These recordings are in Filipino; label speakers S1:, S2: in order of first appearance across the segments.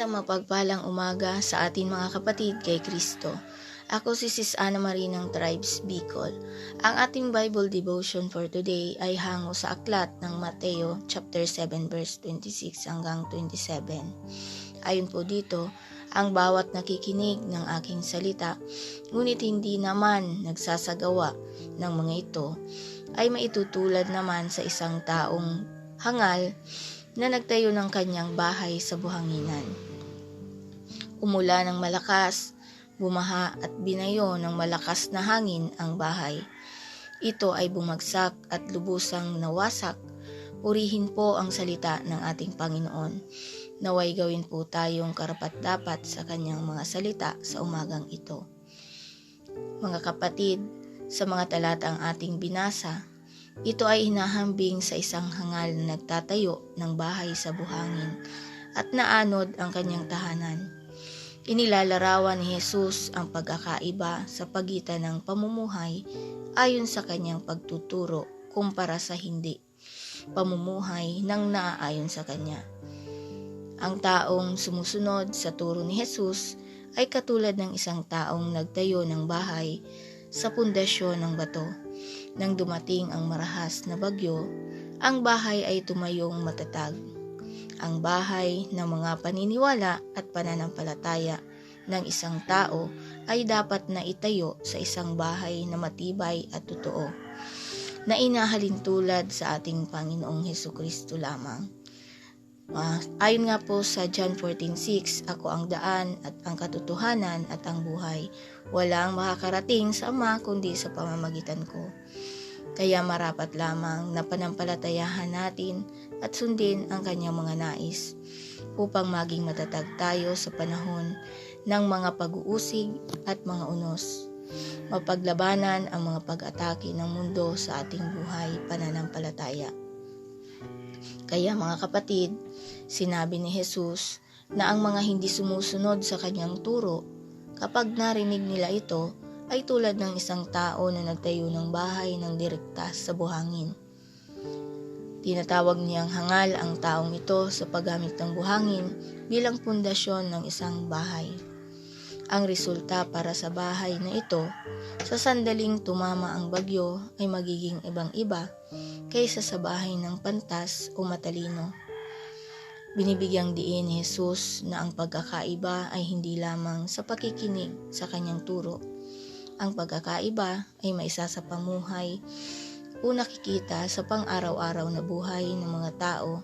S1: Isang mapagpalang umaga sa atin mga kapatid kay Kristo. Ako si Sis Ana Marie ng Tribes Bicol. Ang ating Bible devotion for today ay hango sa aklat ng Mateo chapter 7 verse 26 hanggang 27. Ayon po dito, ang bawat nakikinig ng aking salita, ngunit hindi naman nagsasagawa ng mga ito, ay maitutulad naman sa isang taong hangal na nagtayo ng kanyang bahay sa buhanginan. Umula ng malakas, bumaha at binayo ng malakas na hangin ang bahay. Ito ay bumagsak at lubusang nawasak. Purihin po ang salita ng ating Panginoon. Naway gawin po tayong karapat-dapat sa kanyang mga salita sa umagang ito. Mga kapatid, sa mga talatang ating binasa, ito ay hinahambing sa isang hangal na nagtatayo ng bahay sa buhangin at naanod ang kanyang tahanan. Inilalarawan ni Jesus ang pagkakaiba sa pagitan ng pamumuhay ayon sa kanyang pagtuturo kumpara sa hindi pamumuhay ng naaayon sa kanya. Ang taong sumusunod sa turo ni Jesus ay katulad ng isang taong nagtayo ng bahay sa pundasyon ng bato nang dumating ang marahas na bagyo, ang bahay ay tumayong matatag. Ang bahay ng mga paniniwala at pananampalataya ng isang tao ay dapat na itayo sa isang bahay na matibay at totoo, na inahalin tulad sa ating Panginoong Heso Kristo lamang. Uh, ayon nga po sa John 14.6, Ako ang daan at ang katotohanan at ang buhay. Walang makakarating sa Ama kundi sa pamamagitan ko. Kaya marapat lamang na panampalatayahan natin at sundin ang kanyang mga nais upang maging matatag tayo sa panahon ng mga pag-uusig at mga unos. Mapaglabanan ang mga pag-atake ng mundo sa ating buhay pananampalataya. Kaya mga kapatid, sinabi ni Jesus na ang mga hindi sumusunod sa kanyang turo, kapag narinig nila ito, ay tulad ng isang tao na nagtayo ng bahay ng direkta sa buhangin. Tinatawag niyang hangal ang taong ito sa paggamit ng buhangin bilang pundasyon ng isang bahay. Ang resulta para sa bahay na ito, sa sandaling tumama ang bagyo ay magiging ibang-iba kaysa sa bahay ng pantas o matalino. Binibigyang diin ni Jesus na ang pagkakaiba ay hindi lamang sa pakikinig sa kanyang turo. Ang pagkakaiba ay maisa sa pamuhay o nakikita sa pang-araw-araw na buhay ng mga tao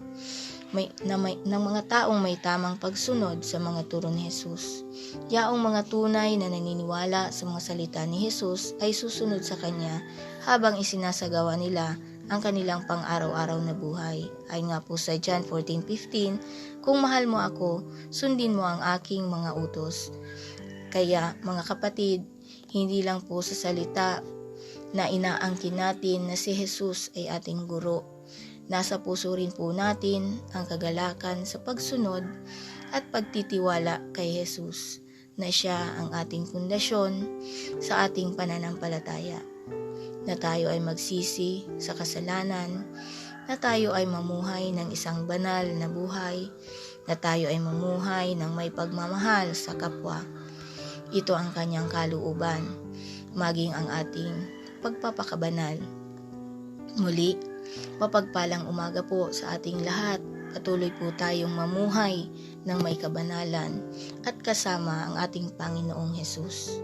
S1: may, na may, ng mga taong may tamang pagsunod sa mga turo ni Jesus. Yaong mga tunay na naniniwala sa mga salita ni Jesus ay susunod sa Kanya habang isinasagawa nila ang kanilang pang-araw-araw na buhay. Ay nga po sa John 14.15, Kung mahal mo ako, sundin mo ang aking mga utos. Kaya mga kapatid, hindi lang po sa salita na inaangkin natin na si Jesus ay ating guro Nasa puso rin po natin ang kagalakan sa pagsunod at pagtitiwala kay Jesus na siya ang ating pundasyon sa ating pananampalataya. Na tayo ay magsisi sa kasalanan, na tayo ay mamuhay ng isang banal na buhay, na tayo ay mamuhay ng may pagmamahal sa kapwa. Ito ang kanyang kaluuban, maging ang ating pagpapakabanal. Muli, Mapagpalang umaga po sa ating lahat. Patuloy po tayong mamuhay ng may kabanalan at kasama ang ating Panginoong Hesus.